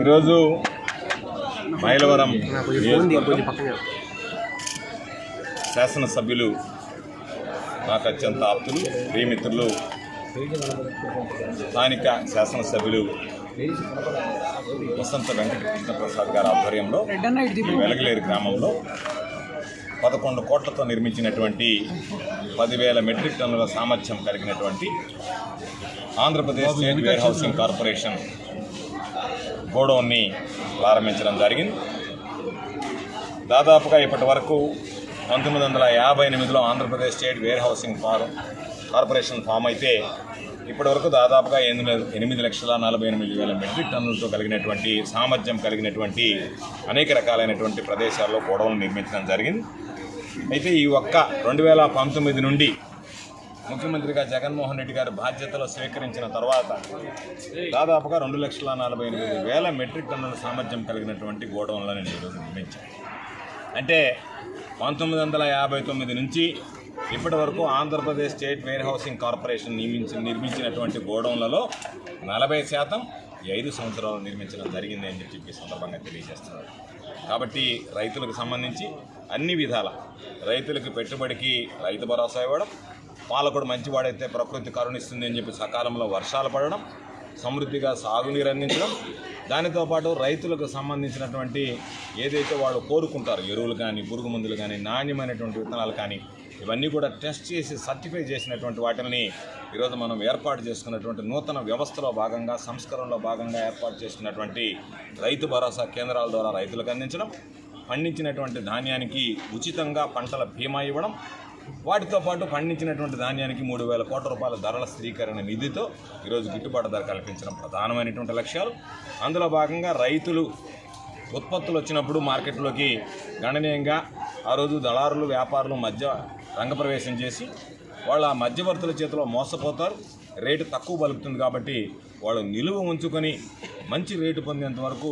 ఈరోజు మైలవరం శాసనసభ్యులు నాకు అత్యంత ఆప్తులు ప్రియమిత్రులు స్థానిక శాసనసభ్యులు వసంత వెంకటకృష్ణ ప్రసాద్ గారి ఆధ్వర్యంలో వెలగలేరు గ్రామంలో పదకొండు కోట్లతో నిర్మించినటువంటి పదివేల మెట్రిక్ టన్నుల సామర్థ్యం కలిగినటువంటి Andhra Pradesh state warehousing corporation గోడౌన్ని ప్రారంభించడం జరిగింది. దాదాపుగా ఇప్పటి వరకు పంతొమ్మిది వందల యాభై ఎనిమిదిలో Andhra Pradesh state warehousing form corporation form అయితే ఇప్పటి వరకు దాదాపుగా ఎనిమిది ఎనిమిది లక్షల నలభై ఎనిమిది వేల మెట్రిక్ టన్నులతో కలిగినటువంటి సామర్థ్యం కలిగినటువంటి అనేక రకాలైనటువంటి ప్రదేశాల్లో గొడవలు నిర్మించడం జరిగింది. అయితే ఈ ఒక్క రెండు వేల పంతొమ్మిది నుండి ముఖ్యమంత్రిగా జగన్మోహన్ రెడ్డి గారు బాధ్యతలు స్వీకరించిన తర్వాత దాదాపుగా రెండు లక్షల నలభై ఎనిమిది వేల మెట్రిక్ టన్నుల సామర్థ్యం కలిగినటువంటి గోడౌన్లను నేను ఈరోజు నిర్మించాను. అంటే పంతొమ్మిది వందల యాభై తొమ్మిది నుంచి ఇప్పటి వరకు Andhra Pradesh state warehousing corporation నియమించి నిర్మించినటువంటి గోడౌన్లలో నలభై శాతం ఐదు సంవత్సరాలు నిర్మించడం జరిగింది అని చెప్పి ఈ సందర్భంగా తెలియజేస్తున్నారు. కాబట్టి రైతులకు సంబంధించి అన్ని విధాల రైతులకు పెట్టుబడికి రైతు భరోసా ఇవ్వడం పాలకుడు మంచివాడైతే ప్రకృతి కరుణిస్తుంది అని చెప్పి సకాలంలో వర్షాలు పడడం సమృద్ధిగా సాగునీరు అందించడం దానితో పాటు రైతులకు సంబంధించినటువంటి ఏదైతే వాళ్ళు కోరుకుంటారు ఎరువులు కానీ పురుగు మందులు కానీ నాణ్యమైనటువంటి విత్తనాలు కానీ ఇవన్నీ కూడా టెస్ట్ చేసి సర్టిఫై చేసినటువంటి వాటిని ఈరోజు మనం ఏర్పాటు చేసుకున్నటువంటి నూతన వ్యవస్థలో భాగంగా సంస్కరణలో భాగంగా ఏర్పాటు చేసుకున్నటువంటి రైతు భరోసా కేంద్రాల ద్వారా రైతులకు అందించడం పండించినటువంటి ధాన్యానికి ఉచితంగా పంటల బీమా ఇవ్వడం వాటితో పాటు పండించినటువంటి ధాన్యానికి మూడు వేల కోట్ల రూపాయల ధరల స్థిరీకరణ నిధితో ఈరోజు గిట్టుబాటు ధర కల్పించడం ప్రధానమైనటువంటి లక్ష్యాలు. అందులో భాగంగా రైతులు ఉత్పత్తులు వచ్చినప్పుడు మార్కెట్లోకి గణనీయంగా ఆ రోజు దళారులు వ్యాపారులు మధ్య రంగప్రవేశం చేసి వాళ్ళ మధ్యవర్తుల చేతిలో మోసపోతారు. రేటు తక్కువ పలుకుతుంది కాబట్టి వాళ్ళు నిలువ ఉంచుకొని మంచి రేటు పొందేంత వరకు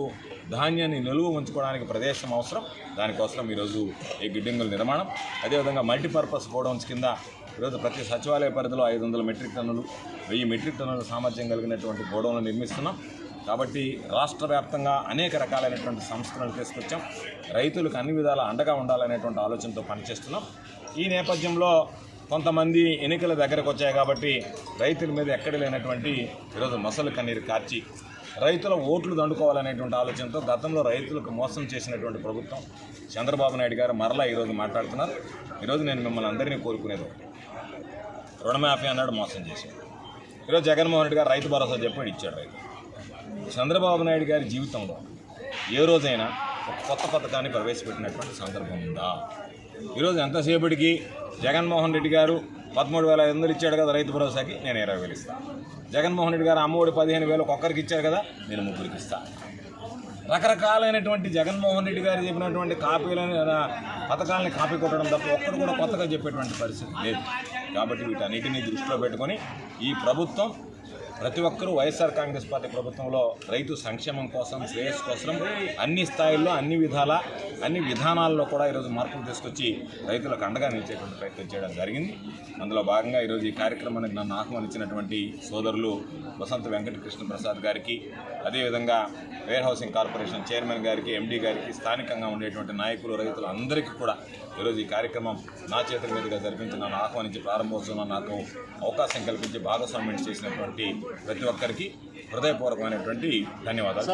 ధాన్యాన్ని నిలువ ఉంచుకోవడానికి ప్రదేశం అవసరం. దానికోసం ఈరోజు ఈ గిడ్డంగుల నిర్మాణం. అదేవిధంగా మల్టీపర్పస్ గోడౌన్స్ కింద ఈరోజు ప్రతి సచివాలయ పరిధిలో ఐదు వందల మెట్రిక్ టన్నులు వెయ్యి మెట్రిక్ టన్నుల సామర్థ్యం కలిగినటువంటి గోడౌన్లు నిర్మిస్తున్నాం. కాబట్టి రాష్ట్ర వ్యాప్తంగా అనేక రకాలైనటువంటి సంస్కరణలు తీసుకొచ్చాం. రైతులకు అన్ని విధాల అండగా ఉండాలనేటువంటి ఆలోచనతో పనిచేస్తున్నాం. ఈ నేపథ్యంలో కొంతమంది ఎన్నికల దగ్గరకు వచ్చాయి కాబట్టి రైతుల మీద ఎక్కడ లేనటువంటి ఈరోజు మొసలు కన్నీరు కార్చి రైతుల ఓట్లు దండుకోవాలనేటువంటి ఆలోచనతో గతంలో రైతులకు మోసం చేసినటువంటి ప్రభుత్వం చంద్రబాబు నాయుడు గారు మరలా ఈరోజు మాట్లాడుతున్నారు. ఈరోజు నేను మిమ్మల్ని అందరినీ కోరుకునేది ఒకటి. రుణమాఫీ అన్నాడు మోసం చేశాడు. ఈరోజు జగన్మోహన్ రెడ్డి గారు రైతు భరోసా చెప్పాడు ఇచ్చాడు రైతు. చంద్రబాబు నాయుడు గారి జీవితంలో ఏ రోజైనా ఒక కొత్త పథకాన్ని ప్రవేశపెట్టినటువంటి సందర్భం ఉందా? ఈరోజు ఎంతసేపటికి జగన్మోహన్ రెడ్డి గారు పదమూడు వేల ఐదు వందలు ఇచ్చాడు కదా రైతు భరోసాకి నేను ఇరవై వేలు ఇస్తాను జగన్మోహన్ రెడ్డి గారు అమ్మఒడి పదిహేను వేలు ఒక్కరికి ఇచ్చారు కదా నేను ముగ్గురికి ఇస్తాను రకరకాలైనటువంటి జగన్మోహన్ రెడ్డి గారు చెప్పినటువంటి కాపీలను పథకాలని కాపీ కొట్టడం తప్ప ఒక్కరు కూడా కొత్తగా చెప్పేటువంటి పరిస్థితి లేదు. కాబట్టి వీటన్నిటిని దృష్టిలో పెట్టుకొని ఈ ప్రభుత్వం ప్రతి ఒక్కరూ వైఎస్ఆర్ కాంగ్రెస్ పార్టీ ప్రభుత్వంలో రైతు సంక్షేమం కోసం శ్రేయస్ కోసం అన్ని స్థాయిల్లో అన్ని విధాల అన్ని విధానాల్లో కూడా ఈరోజు మార్పులు తీసుకొచ్చి రైతులకు అండగా నిలిచేటువంటి ప్రయత్నం చేయడం జరిగింది. అందులో భాగంగా ఈరోజు ఈ కార్యక్రమానికి నన్ను ఆహ్వానించినటువంటి సోదరులు వసంత వెంకటకృష్ణ ప్రసాద్ గారికి అదేవిధంగా వేర్ హౌసింగ్ కార్పొరేషన్ చైర్మన్ గారికి ఎండీ గారికి స్థానికంగా ఉండేటువంటి నాయకులు రైతులు అందరికీ కూడా ఈరోజు ఈ కార్యక్రమం నా చేతుల మీదుగా జరిపించి నన్ను ఆహ్వానించి ప్రారంభోత్సవం నాకు అవకాశం కల్పించి భాగస్వామ్యం చేసినటువంటి ప్రతి ఒక్కరికి హృదయపూర్వకమైనటువంటి ధన్యవాదాలు.